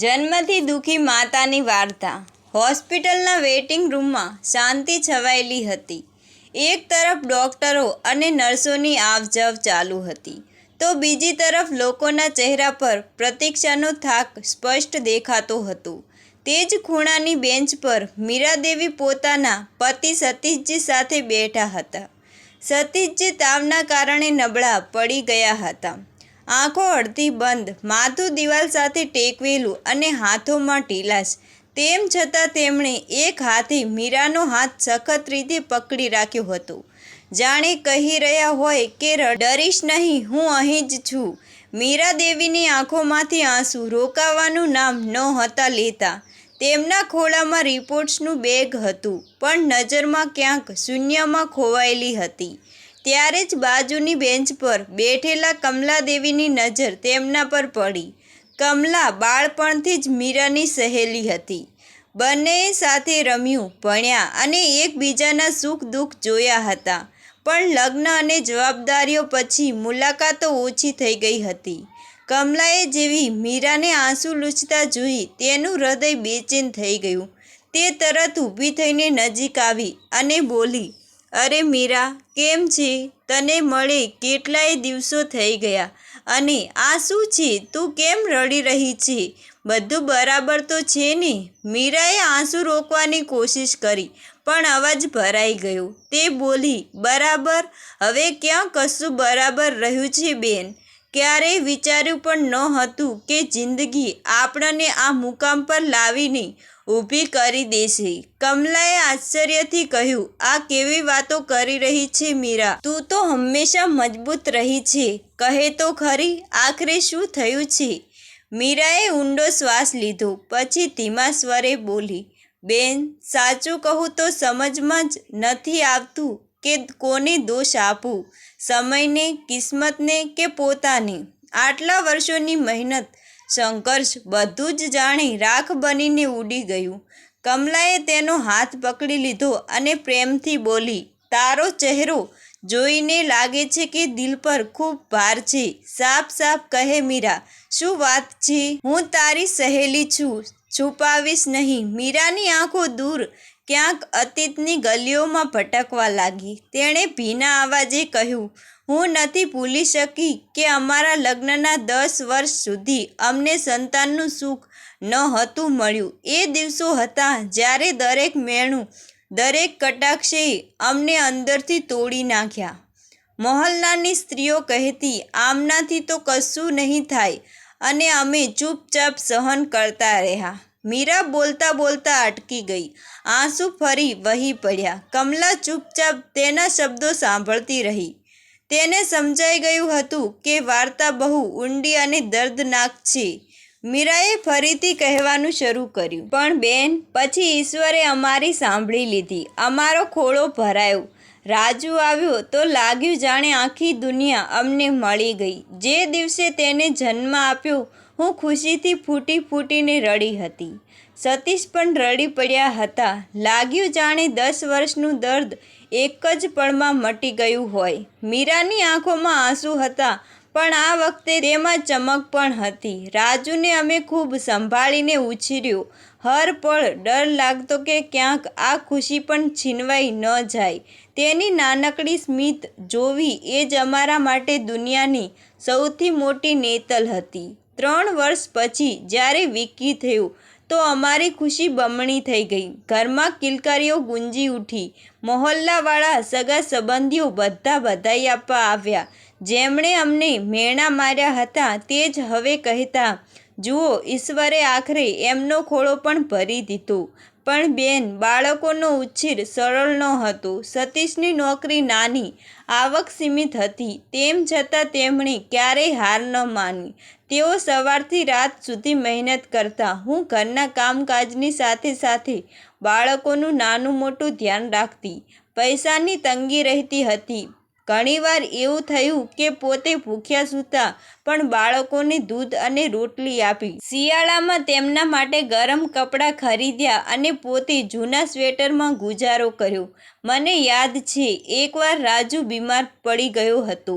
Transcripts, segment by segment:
જન્મથી દુઃખી માતાની વાર્તા. હોસ્પિટલના વેઇટિંગ રૂમમાં શાંતિ છવાયેલી હતી. એક તરફ ડૉક્ટરો અને નર્સોની આવજાવ ચાલુ હતી. તો બીજી તરફ લોકોના ચહેરા પર પ્રતીક્ષાનો થાક સ્પષ્ટ દેખાતો હતો. તે જ ખૂણાની બેન્ચ પર મીરાદેવી પોતાના પતિ સતીશજી સાથે બેઠા હતા. સતીશજી તાવના કારણે નબળા પડી ગયા હતા. આંખો અડધી બંધ, માથું દિવાલ સાથે ટેકવેલું અને હાથોમાં ઢીલાશ. તેમ છતાં તેમણે એક હાથે મીરાનો હાથ સખત રીતે પકડી રાખ્યો હતો. જાણે કહી રહ્યા હોય કે ડરીશ નહીં, હું અહીં જ છું. મીરા દેવીની આંખોમાંથી આંસુ રોકાવાનું નામ નહોતા લેતા. તેમના ખોળામાં રિપોર્ટ્સનું બેગ હતું, પણ નજરમાં ક્યાંક શૂન્યમાં ખોવાયેલી હતી. ત્યારે જ બાજુની બેન્ચ પર બેઠેલા કમલાદેવીની નજર તેમના પર પડી. કમલા બાળપણથી જ મીરાની સહેલી હતી. બંનેએ સાથે રમ્યું, ભણ્યા અને એકબીજાના સુખ દુઃખ જોયા હતા. પણ લગ્ન અને જવાબદારીઓ પછી મુલાકાતો ઓછી થઈ ગઈ હતી. કમલાએ જેવી મીરાને આંસુ લૂછતા જોઈ તેનું હૃદય બેચેન થઈ ગયું. તે તરત ઊભી થઈને નજીક આવી અને બોલી અરે મીરા, કેમ છે તને મળે કેટલાય દિવસો થઈ ગયા. અને આ શું છે? તું કેમ રડી રહી છે? બધું બરાબર તો છે ને? મીરાએ આંસુ રોકવાની કોશિશ કરી, પણ અવાજ ભરાઈ ગયો. તે બોલી, બરાબર? હવે ક્યાં કશું બરાબર રહ્યું છે બેન? ક્યારેય વિચાર્યું પણ ન હતું કે જિંદગી આપણને આ મુકામ પર લાવીને ઊભી કરી દેશે. કમલાએ આશ્ચર્યથી કહ્યું, આ કેવી વાતો કરી રહી છે મીરા? તું તો હંમેશા મજબૂત રહી છે. કહે તો ખરી, આખરે શું થયું છે? મીરાએ ઊંડો શ્વાસ લીધો, પછી ધીમા સ્વરે બોલી, બેન, સાચું કહું તો સમજમાં જ નથી આવતું કે કોને દોષ આપું, સમયને, કિસ્મતને કે પોતાને. આટલા વર્ષોની મહેનત સંઘર્ષ બધું જ જાણી રાખ બનીને ઉડી ગયું. કમલાએ તેનો હાથ પકડી લીધો અને પ્રેમથી બોલી, તારો ચહેરો જોઈને લાગે છે કે દિલ પર ખૂબ ભાર છે. સાફ સાફ કહે, મીરા, શું વાત છે? હું તારી સહેલી છું. છુપાવીશ નહીં. મીરાની આંખો દૂર ક્યાંક અતીતની ગલીઓમાં ભટકવા લાગી. તેણે ભીના અવાજે કહ્યું હું નથી ભૂલી શકી કે અમારા લગ્નના દસ વર્ષ સુધી અમને સંતાનનું સુખ ન હતું મળ્યું. એ દિવસો હતા જ્યારે દરેક મેણું, દરેક કટાક્ષે અમને અંદરથી તોડી નાખ્યા. મોહલ્લાની સ્ત્રીઓ કહેતી, આમનાથી તો કશું નહીં થાય અને અમે ચૂપચાપ સહન કરતા રહ્યા. મીરા બોલતા બોલતા અટકી ગઈ. આંસુ ફરી વહી પડ્યા. કમલા ચૂપચાપ તેના શબ્દો સાંભળતી રહી. તેને સમજાઈ ગયું હતું કે વાર્તા બહુ ઊંડી અને દર્દનાક છે. મીરાએ ફરીથી કહેવાનું શરૂ કર્યું. પણ બેન, પછી ઈશ્વરે અમારી સાંભળી લીધી. અમારો ખોળો ભરાયો. રાજુ આવ્યો તો લાગ્યું જાણે આખી દુનિયા અમને મળી ગઈ. જે દિવસે તેને જન્મ આપ્યો હું ખુશીથી ફૂટી ફૂટીને રડી હતી. સતીશ પણ રડી પડ્યા હતા. લાગ્યું જાણે દસ વર્ષનું દર્દ એક જ પળમાં મટી ગયું હોય. મીરાની આંખોમાં આંસુ હતા, પણ આ વખતે તેમાં ચમક પણ હતી. રાજુને અમે ખૂબ સંભાળીને ઉછર્યો. હર પળ ડર લાગતો કે ક્યાંક આ ખુશી પણ છીનવાઈ ન જાય. તેની નાનકડી સ્મિત જોવી એ જ અમારા માટે દુનિયાની સૌથી મોટી નેતલ હતી. ત્રણ વર્ષ પછી જ્યારે વિકી થયું, તો અમારી ખુશી બમણી થઈ ગઈ. ઘરમાં કિલકારીઓ ગુંજી ઉઠી. મહોલ્લાવાળા સગા સંબંધીઓ બધા બધાઈ આપવા આવ્યા. જેમણે અમને મેણા માર્યા હતા તે જ હવે કહેતા, જુઓ, ઈશ્વરે આખરે એમનો ખોળો પણ ભરી દીધો. પણ બેન, બાળકોનો ઉછેર સરળ ન હતો. સતીશની નોકરી નાની, આવક સીમિત હતી. તેમ છતાં તેમણે ક્યારેય હાર ન માની. તેઓ સવારથી રાત સુધી મહેનત કરતા. હું ઘરના કામકાજની સાથે સાથે બાળકોનું નાનું મોટું ધ્યાન રાખતી, પૈસાની તંગી રહેતી હતી. ઘણીવાર એવું થયું કે પોતે ભૂખ્યા સૂતા પણ બાળકોને દૂધ અને રોટલી આપી. શિયાળામાં તેમના માટે ગરમ કપડાં ખરીદ્યા અને પોતે જૂના સ્વેટરમાં ગુજારો કર્યો. મને યાદ છે, એકવાર રાજુ બીમાર પડી ગયો હતો.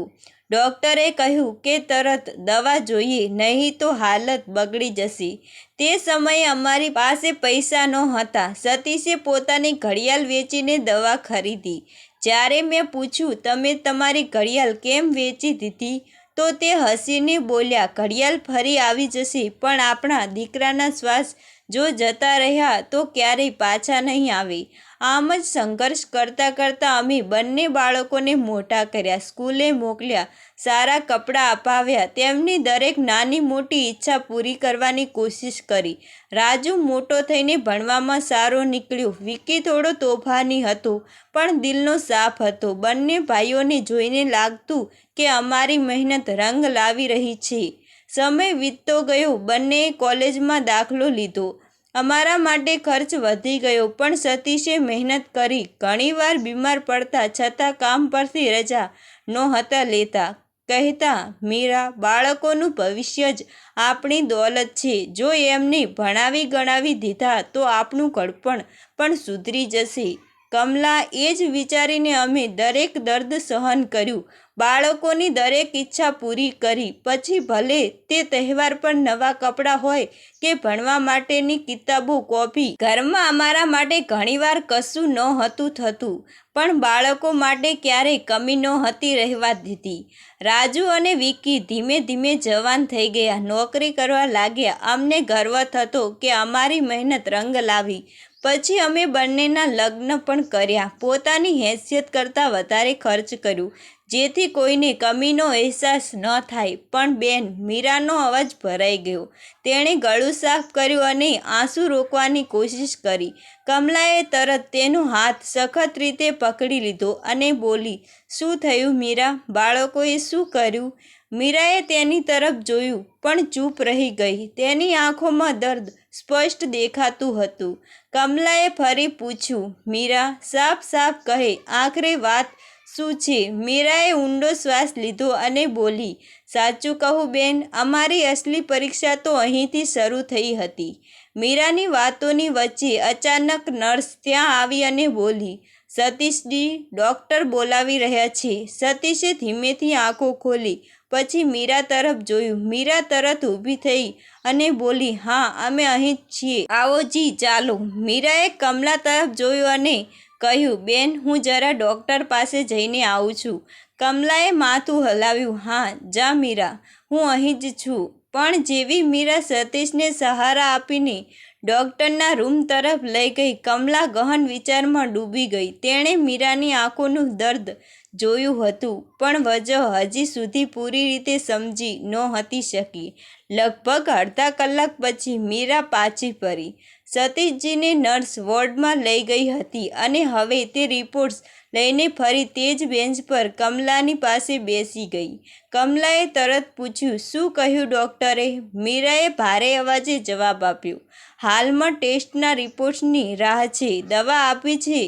ડૉક્ટરે કહ્યું કે તરત દવા જોઈએ, નહીં તો હાલત બગડી જશે. તે સમયે અમારી પાસે પૈસા નહોતા. સતીશે પોતાની ઘડિયાળ વેચીને દવા ખરીદી. જ્યારે મેં પૂછ્યું, તમે તમારી ઘડિયાળ કેમ વેચી દીધી? તો તે હસીને બોલ્યા, ઘડિયાળ ફરી આવી જશે, પણ આપણા દીકરાના શ્વાસ જો જતા રહ્યા તો ક્યારેય પાછા નહીં આવે. આમ જ સંઘર્ષ કરતાં કરતાં અમે બંને બાળકોને મોટા કર્યા, સ્કૂલે મોકલ્યા, સારા કપડાં અપાવ્યા, તેમની દરેક નાની મોટી ઈચ્છા પૂરી કરવાની કોશિશ કરી. રાજુ મોટો થઈને ભણવામાં સારો નીકળ્યો. વિકી થોડો તોફાની હતો, પણ દિલનો સાફ હતો. બંને ભાઈઓને જોઈને લાગતું કે અમારી મહેનત રંગ લાવી રહી છે. સમય વીતતો ગયો, બંનેએ કોલેજમાં દાખલો લીધો. અમારા માટે ખર્ચ વધી ગયો, પણ સતીશે મહેનત કરી. ઘણીવાર બીમાર પડતા છતાં કામ પરથી રજા નહોતા લેતા. કહેતા, મીરા, બાળકોનું ભવિષ્ય જ આપણી દોલત છે. જો એમને ભણાવી ગણાવી દીધા તો આપણું ઘડપણ પણ સુધરી જશે. કમલા એ જ વિચારીને અમે દરેક દર્દ સહન કર્યું. બાળકોની દરેક ઈચ્છા પૂરી કરી. પછી ભલે તે તહેવાર પર નવા કપડાં હોય કે ભણવા માટેની કિતાબો કોપી ઘરમાં અમારા માટે ઘણીવાર કશું નહોતું થતું, પણ બાળકો માટે ક્યારેય કમી નહોતી રહેવા દીધી. રાજુ અને વિકી ધીમે ધીમે જવાન થઈ ગયા. નોકરી કરવા લાગ્યા. અમને ગર્વ થતો કે અમારી મહેનત રંગ લાવી. પછી અમે બંનેના લગ્ન પણ કર્યા. પોતાની હેસિયત કરતાં વધારે ખર્ચ કર્યું, જેથી કોઈને કમીનો અહેસાસ ન થાય. પણ બેન, મીરાનો અવાજ ભરાઈ ગયો. તેણે ગળું સાફ કર્યું અને આંસુ રોકવાની કોશિશ કરી. કમલાએ તરત તેનો હાથ સખત રીતે પકડી લીધો અને બોલી, શું થયું મીરા? બાળકોએ શું કર્યું? મીરાએ તેની તરફ જોયું, પણ ચૂપ રહી ગઈ. તેની આંખોમાં દર્દ સ્પષ્ટ દેખાતું હતું. કમલાએ ફરી પૂછ્યું, મીરા, સાફ સાફ કહે, આખરે વાત શું છે? મીરાએ ઊંડો શ્વાસ લીધો અને બોલી, સાચું કહું બેન, અમારી અસલી પરીક્ષા તો અહીંથી શરૂ થઈ હતી. મીરાની વાતોની વચ્ચે અચાનક નર્સ ત્યાં આવી અને બોલી, સતીશજી, ડૉક્ટર બોલાવી રહ્યા છે. સતીશે ધીમેથી આંખો ખોલી પછી મીરા તરફ જોયું. મીરા તરત ઊભી થઈ અને બોલી, હા, અમે અહીં જ છીએ. આવો જી, ચાલો. મીરાએ કમલા તરફ જોયું અને કહ્યું, બેન, હું જરા ડૉક્ટર પાસે જઈને આવું છું. કમલાએ માથું હલાવ્યું, હા, જા મીરા, હું અહીં જ છું. પણ જેવી મીરા સતીશને સહારા આપીને ડૉક્ટરના રૂમ તરફ લઈ ગઈ, કમલા ગહન વિચારમાં ડૂબી ગઈ. તેણે મીરાની આંખોનું દર્દ જોયું હતું, પણ વજહ હજી સુધી પૂરી રીતે સમજી નહોતી શકી. લગભગ અડધા કલાક પછી મીરા પાછી ફરી. સતીશજીને નર્સ વોર્ડમાં લઈ ગઈ હતી અને હવે તે રિપોર્ટ્સ લઈને ફરી તે જ બેન્ચ પર કમલાની પાસે બેસી ગઈ. કમલાએ તરત પૂછ્યું, શું કહ્યું ડૉક્ટરે? મીરાએ ભારે અવાજે જવાબ આપ્યો, હાલમાં ટેસ્ટના રિપોર્ટ્સની રાહ છે, દવા આપી છે.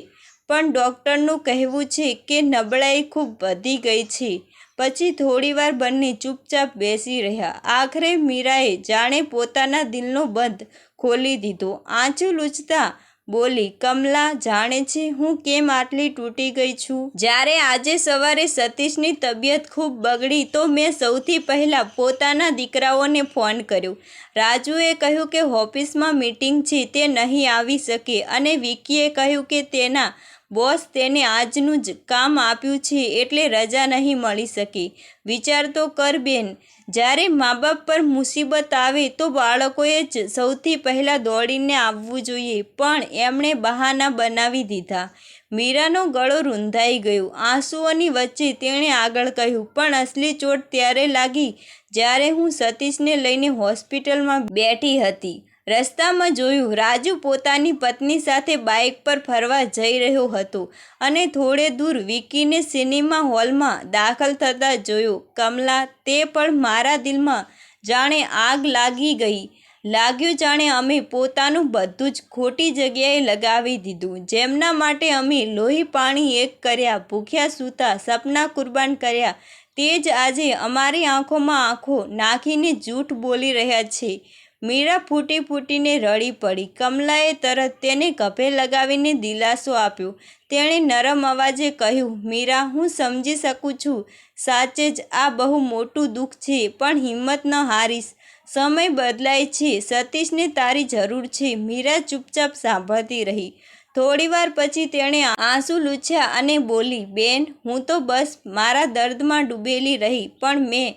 પણ ડૉક્ટરનું કહેવું છે કે નબળાઈ ખૂબ વધી ગઈ છે. પછી થોડીવાર બંને ચૂપચાપ બેસી રહ્યા. આખરે મીરાએ જાણે પોતાના દિલનો બંધ ખોલી દીધો. આંચું લૂછતા બોલી, કમલા, જાણે છે હું કેમ આટલી તૂટી ગઈ છું? જ્યારે આજે સવારે સતીશની તબિયત ખૂબ બગડી તો મેં સૌથી પહેલાં પોતાના દીકરાઓને ફોન કર્યો. રાજુએ કહ્યું કે ઓફિસમાં મીટિંગ છે તે નહીં આવી શકે અને વિકીએ કહ્યું કે તેના બોસ તેને આજનું જ કામ આપ્યું છે એટલે રજા નહીં મળી શકે. વિચાર તો કર બેન, જ્યારે મા બાપ પર મુસીબત આવે તો બાળકોએ જ સૌથી પહેલાં દોડીને આવવું જોઈએ, પણ એમણે બહાના બનાવી દીધા. મીરાનો ગળો રૂંધાઈ ગયો. આંસુઓની વચ્ચે તેણે આગળ કહ્યું, પણ અસલી ચોટ ત્યારે લાગી જ્યારે હું સતીશને લઈને હોસ્પિટલમાં બેઠી હતી. રસ્તામાં જોયું, રાજુ પોતાની પત્ની સાથે બાઇક પર ફરવા જઈ રહ્યો હતો અને થોડે દૂર વિકીને સિનેમા હોલમાં દાખલ થતાં જોયો, કમલા, તે પણ મારા દિલમાં જાણે આગ લાગી ગઈ. લાગ્યું જાણે અમે પોતાનું બધું જ ખોટી જગ્યાએ લગાવી દીધું. જેમના માટે અમે લોહી પાણી એક કર્યા, ભૂખ્યા સૂતા, સપના કુરબાન કર્યા. તે જ આજે અમારી આંખોમાં આંખો નાખીને જૂઠ બોલી રહ્યા છે. મીરા ફૂટી ફૂટીને રડી પડી. કમલાએ તરત તેને ગભે લગાવીને દિલાસો આપ્યો. તેણે નરમ અવાજે કહ્યું, મીરા, હું સમજી શકું છું. સાચે જ આ બહુ મોટું દુઃખ છે, પણ હિંમત ન હારીશ. સમય બદલાય છે. સતીશને તારી જરૂર છે. મીરા ચૂપચાપ સાંભળતી રહી. થોડીવાર પછી તેણે આંસુ લૂછ્યા અને બોલી, બેન, હું તો બસ મારા દર્દમાં ડૂબેલી રહી, પણ મેં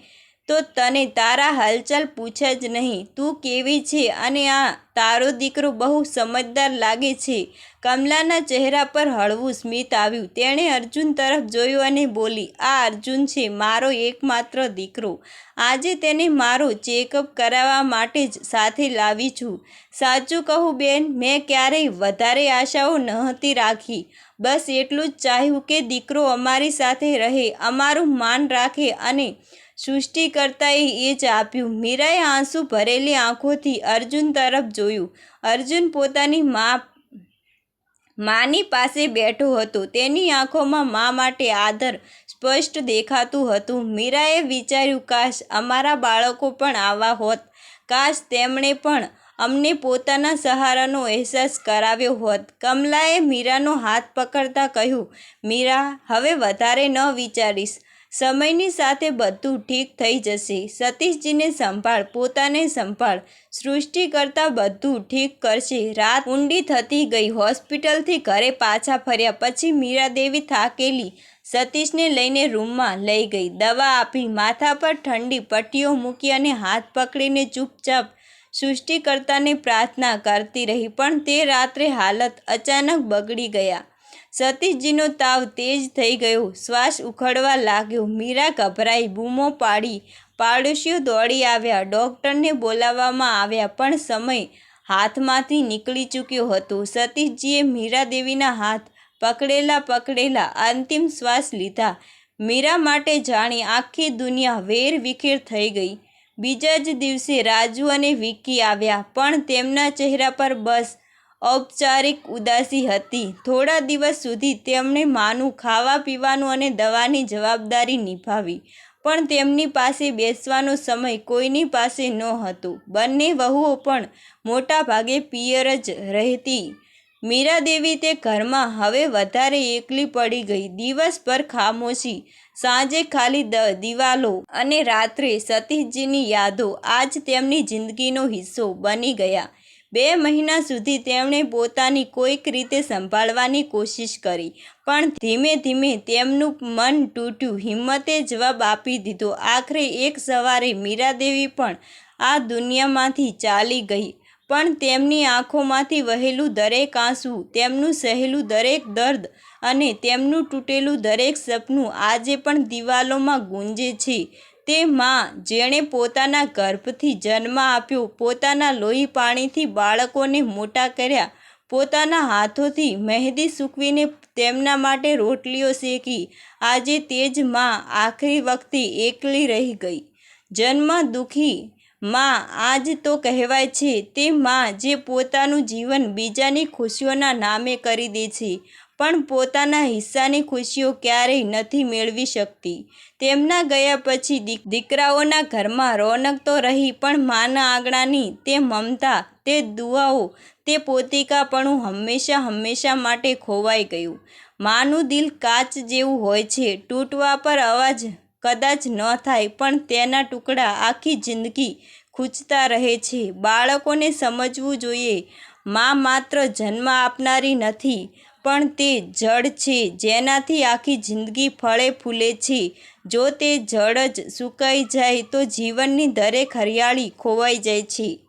તો તને તારા હાલચાલ પૂછે જ નહીં. તું કેવી છે અને આ તારો દીકરો બહુ સમજદાર લાગે છે. કમલાના ચહેરા પર હળવું સ્મિત આવ્યું. તેણે અર્જુન તરફ જોયું અને બોલી, આ અર્જુન છે, મારો એકમાત્ર દીકરો. આજે તેને મારો ચેકઅપ કરાવવા માટે જ સાથે લાવી છું. સાચું કહું બેન, મેં ક્યારેય વધારે આશાઓ નહોતી રાખી. બસ એટલું જ ચાહ્યું કે દીકરો અમારી સાથે રહે, અમારું માન રાખે અને સૃષ્ટિકર્તાએ એ જ આપ્યું. મીરાએ આંસુ ભરેલી આંખોથી અર્જુન તરફ જોયું. અર્જુન પોતાની મા, માની પાસે બેઠો હતો. તેની આંખોમાં મા માટે આદર સ્પષ્ટ દેખાતું હતું. મીરાએ વિચાર્યું, કાશ અમારા બાળકો પણ આવા હોત. કાશ તેમણે પણ અમને પોતાના સહારાનો અહેસાસ કરાવ્યો હોત. કમલાએ મીરાનો હાથ પકડતા કહ્યું, મીરા, હવે વધારે ન વિચારીશ. સમયની સાથે બધું ઠીક થઈ જશે. સતીશજીને સંભાળ, પોતાને સંભાળ. સૃષ્ટિ કરતાં બધું ઠીક કરશે. રાત ઊંડી થતી ગઈ. હોસ્પિટલથી ઘરે પાછા ફર્યા પછી મીરાદેવી થાકેલી. સતીશને લઈને રૂમમાં લઈ ગઈ. દવા આપી, માથા પર ઠંડી પટ્ટીઓ મૂકી અને હાથ પકડીને ચૂપચાપ સૃષ્ટિકર્તાને પ્રાર્થના કરતી રહી. પણ તે રાત્રે હાલત અચાનક બગડી ગયા. સતીશજીનો તાવ તેજ થઈ ગયો. શ્વાસ ઉખડવા લાગ્યો. મીરા ગભરાઈ બૂમો પાડી પાડોશીઓ દોડી આવ્યા. ડૉક્ટરને બોલાવવામાં આવ્યા, પણ સમય હાથમાંથી નીકળી ચૂક્યો હતો. સતીશજીએ મીરાદેવીના હાથ પકડેલા પકડેલા અંતિમ શ્વાસ લીધા. મીરા માટે જાણી આખી દુનિયા વેર વિખેર થઈ ગઈ. બીજા જ દિવસે રાજુ અને વિક્કી આવ્યા, પણ તેમના ચહેરા પર બસ ઔપચારિક ઉદાસી હતી. થોડા દિવસ સુધી તેમણે માનું, ખાવા, પીવાનું અને દવાની જવાબદારી નિભાવી. પણ તેમની પાસે બેસવાનો સમય કોઈની પાસે ન હતો. બંને વહુઓ પણ મોટા ભાગે પિયર જ રહેતી. મીરાદેવી તે ઘરમાં હવે વધારે એકલી પડી ગઈ. દિવસભર ખામોશી, સાંજે ખાલી દ, દિવાલો અને રાત્રે સતીશજીની યાદો આજ તેમની જિંદગીનો હિસ્સો બની ગયા. બે મહિના સુધી તેમણે પોતાની કોઈક રીતે સંભાળવાની કોશિશ કરી, પણ ધીમે ધીમે તેમનું મન તૂટ્યું. હિંમતે જવાબ આપી દીધો. આખરે એક સવારે મીરાદેવી પણ આ દુનિયામાંથી ચાલી ગઈ, પણ તેમની આંખોમાંથી વહેલું દરેક આંસુ, તેમનું સહેલું દરેક દર્દ અને તેમનું તૂટેલું દરેક સપનું આજે પણ દિવાલોમાં ગુંજે છે. તે માં જેણે પોતાના ગર્ભથી જન્મ આપ્યો, પોતાના લોહી પાણીથી બાળકોને મોટા કર્યા, પોતાના હાથોથી મહેંદી સૂકવીને તેમના માટે રોટલીઓ શેકી. આજે તે જ માં આખરી વખતે એકલી રહી ગઈ. જન્મ દુઃખી માં આજ તો કહેવાય છે, તે માં જે પોતાનું જીવન બીજાની ખુશીઓના નામે કરી દે છે. પણ પોતાના હિસ્સાની ખુશીઓ ક્યારેય નથી મેળવી શકતી. તેમના ગયા પછી દીકરાઓના ઘરમાં રોનક તો રહી, પણ માના આંગણાની તે મમતા, તે દુઆઓ, તે પોતિકાપણું હંમેશા હંમેશા માટે ખોવાઈ ગયું. માનું દિલ કાચ જેવું હોય છે, તૂટવા પર અવાજ કદાચ ન થાય, પણ તેના ટુકડા આખી જિંદગી ખૂંચતા રહે છે. બાળકોને સમજવું જોઈએ, મા માત્ર જન્મ આપનારી નથી પણ તે જળ છે. જેનાથી આખી જિંદગી ફળે ફૂલે છે. જો તે જળ જ સુકાઈ જાય તો જીવનની દરેક હરિયાળી ખોવાઈ જાય છે.